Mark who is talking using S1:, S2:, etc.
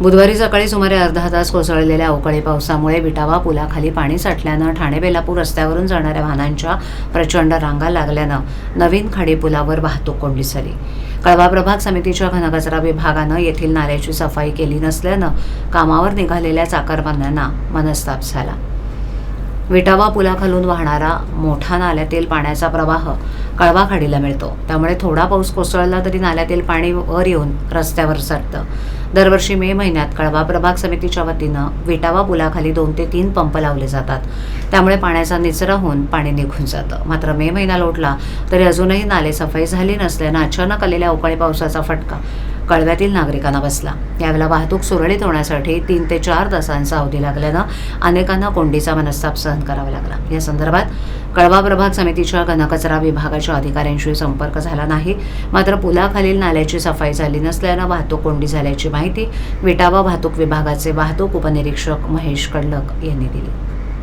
S1: बुधवारी सकाळी सुमारे अर्धा तास कोसळलेल्या अवकाळी पावसामुळे विटावा पुलाखाली पाणी साठल्यानं ठाणे बेलापूर रस्त्यावरून जाणाऱ्या वाहनांच्या प्रचंड रांगा लागल्यानं नवीन खाडी पुलावर वाहतूक कोंडी झाली कळवा प्रभाग समितीच्या घनकचरा विभागानं येथील नाल्याची सफाई केली नसल्यानं कामावर निघालेल्या चाकरमान्यांना मनस्ताप झाला. विटावा पुलाखालून वाहणारा मोठा नाल्यातील पाण्याचा प्रवाह कळवा खाडीला मिळतो. त्यामुळे थोडा पाऊस कोसळला तरी नाल्यातील पाणी वर येऊन रस्त्यावर सरतं. दरवर्षी मे महिन्यात कळवा प्रभाग समितीच्या वतीनं विटावा पुलाखाली दोन ते तीन पंप लावले जातात. त्यामुळे पाण्याचा निचरा होऊन पाणी निघून जातं. मात्र मे महिना लोटला तरी अजूनही नाले सफाई झाली नसल्यानं अचानक आलेल्या अवकाळी पावसाचा फटका कळव्यातील नागरिकांना बसला. यावेळेला वाहतूक सुरळीत होण्यासाठी तीन ते चार तासांचा अवधी लागल्यानं अनेकांना कोंडीचा मनस्ताप सहन करावा लागला. या संदर्भात कळवा प्रभाग समितीच्या घनकचरा विभागाच्या अधिकाऱ्यांशी संपर्क झाला नाही. मात्र पुलाखालील नाल्याची सफाई झाली नसल्यानं वाहतूक कोंडी झाल्याची माहिती विटावा वाहतूक विभागाचे वाहतूक उपनिरीक्षक महेश कडलक यांनी दिली.